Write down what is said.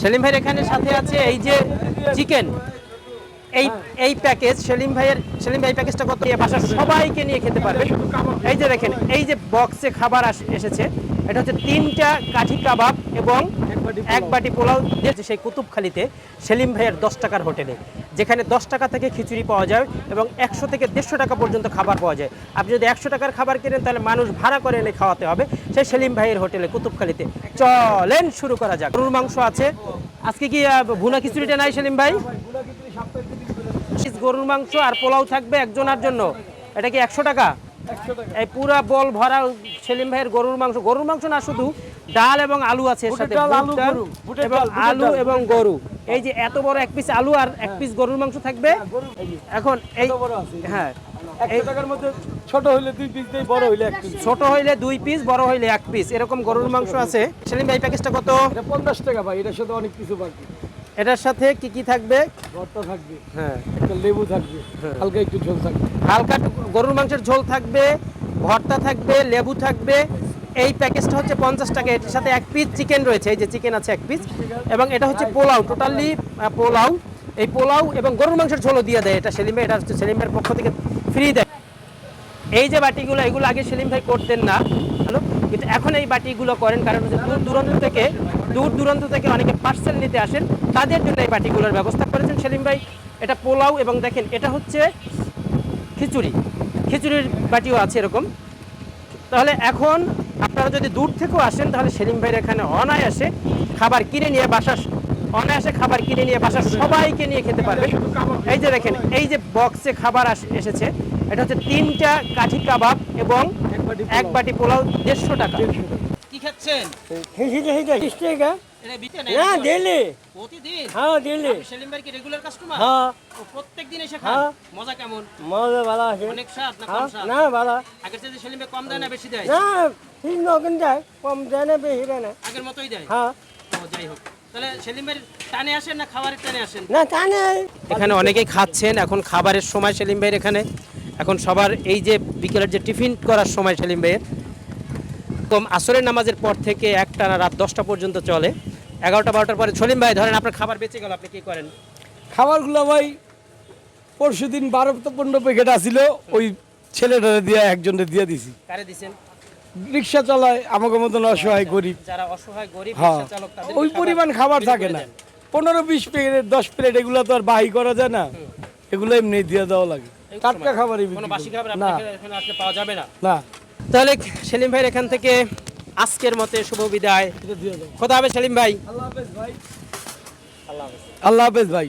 সেলিম ভাইয়ের এখানে সাথে আছে এই যে চিকেন। এই এই প্যাকেজ সেলিম ভাইয়ের, সেলিম ভাই প্যাকেজটা কত? বাসার সবাইকে নিয়ে খেতে পারবে। এই যে দেখেন, এই যে বক্সে খাবার এসেছে। এটা হচ্ছে তিনটা কাঠি কাবাব এবং এক বাটি পোলাও। দিয়েছে সেই কুতুবখালিতে সেলিম ভাইয়ের দশ টাকার হোটেলে যেখানে দশ টাকা থেকে খিচুড়ি পাওয়া যায় এবং একশো থেকে দেড়শো টাকা পর্যন্ত খাবার পাওয়া যায়। আপনি যদি একশো টাকার খাবার কেনেন তাহলে মানুষ ভাড়া করে এনে খাওয়াতে হবে সেই সেলিম ভাইয়ের হোটেলে কুতুবখালিতে। চলেন শুরু করা যাক। গরুর মাংস আছে। আজকে কি ভুনা খিচুড়িটা নাই সেলিম ভাই? গরুর মাংস আর পোলাও থাকবে একজনের জন্য। এটা কি একশো টাকা? এই পুরা বল ভরা সেলিম ভাইয়ের গরুর মাংস। গরুর মাংস না শুধু ডাল এবং আলু আছে এর সাথে। আলু, এবং ডাল, আলু এবং গরু। এই যে এত বড় এক পিস আলু আর এক পিস গরুর মাংস থাকবে। এখন এই ছোট হ্যাঁ একশো টাকার মধ্যে ছোট হইলে দুই পিস দেই বড় হইলে এক পিস ছোট হইলে দুই পিস বড় হইলে এক পিস এরকম গরুর মাংস আছে। সেলিম ভাই প্যাকেজটা কত? এটা পঞ্চাশ টাকা ভাই এটার সাথে অনেক কিছু বাকি। এটার সাথে কি কি থাকবে? ভর্তা থাকবে হ্যাঁ। একটা লেবু থাকবে হালকা একটু ঝোল থাকবে। হালকা গরুর মাংসের ঝোল থাকবে ভর্তা থাকবে লেবু থাকবে। এই প্যাকেজটা হচ্ছে পঞ্চাশ টাকা। এটার সাথে এক পিস চিকেন রয়েছে। এই যে চিকেন আছে এক পিস এবং এটা হচ্ছে পোলাও টোটালি পোলাও। এই পোলাও এবং গরুর মাংসের ঝোলও দিয়ে দেয়। এটা সেলিম ভাই এটা হচ্ছে সেলিম ভাইয়ের পক্ষ থেকে ফ্রি দেয়। এই যে বাটিগুলো এগুলো আগে সেলিম ভাই করতেন না। হ্যালো? কিন্তু এখন এই বাটিগুলো করেন। কারণ হচ্ছে দূর দূরান্ত থেকে দূর দূরান্ত থেকে অনেকে পার্সেল নিতে আসেন। তাদের জন্য এই বাটিগুলোর ব্যবস্থা করেছেন সেলিম ভাই এটা পোলাও এবং দেখেন এটা হচ্ছে খিচুড়ি খিচুড়ির বাটিও আছে এরকম তাহলে এখন আপনারা যদি দূর থেকেও আসেন তাহলে সেলিম ভাইয়ের এখানে অনায়াসে খাবার কিনে নিয়ে বাসা অনায়াসে খাবার কিনে নিয়ে বাসার সবাইকে নিয়ে খেতে পারবে এই যে দেখেন এই যে বক্সে খাবার আস- এসেছে এটা হচ্ছে তিনটা কাঠি কাবাব এবং এক বাটি এক পোলাও। বাটি পোলাও দেড়শো টাকা কি খাচ্ছেন প্রতিদিন হ্যাঁ দিলি সেলিম ভাই কি রেগুলার কাস্টমার হ্যাঁ। প্রত্যেক দিন এসে হ্যাঁ। মজা কেমন? মজা ভালো আছে। অনেক স্বাদ না হ্যাঁ কম স্বাদ? না ভালো। আগের চেয়ে সেলিম ভাই কম দেয় না বেশি দেয়? না ঠিক কম দেয় না বেশি দেয় না। আগের মতোই দেয়? হ্যাঁ। ও যাই হোক। তাহলে সেলিম ভাই টানে আসেন না খাবারের টানে আসেন? না এখানে অনেকেই খাচ্ছেন। এখন খাবারের সময় সেলিম ভাইয়ের এখানে। এখন সবার এই যে বিকেলের যে টিফিন করার সময় সেলিম ভাইয়ের তো আসরের নামাজের পর থেকে একটানা রাত দশটা পর্যন্ত চলে। এগারোটা বারোটার পরে সলিম ভাই ধরেন আপনার খাবার বেঁচে গেল আপনি কি করেন? খাবারগুলো ভাই পরশু দিন বারো তো পনেরো প্যাকেট আসিল ওই ছেলেটা দিয়ে একজনে দিয়ে দিছি। কারে দিছেন? রিক্সা চালায় আমাকে মতন অসহায় গরিব। যারা অসহায় গরিব হ্যাঁ ওই পরিমাণ খাবার থাকে না। পনেরো বিশ প্লেট দশ প্লেট এগুলো তো আর বাহি করা যায় না। এগুলো এমনি দিয়ে দেওয়া লাগে। টাটকা খাবারই কোনো বাসি খাবার না। এখানে আসলে পাওয়া যাবে না। না। তাহলে সেলিম ভাইয়ের এখান থেকে আজকের মতে শুভ বিদায়। খোদা হবে সেলিম ভাই। আল্লাহ হাফেজ ভাই। হাফেজ। আল্লাহ হাফেজ ভাই।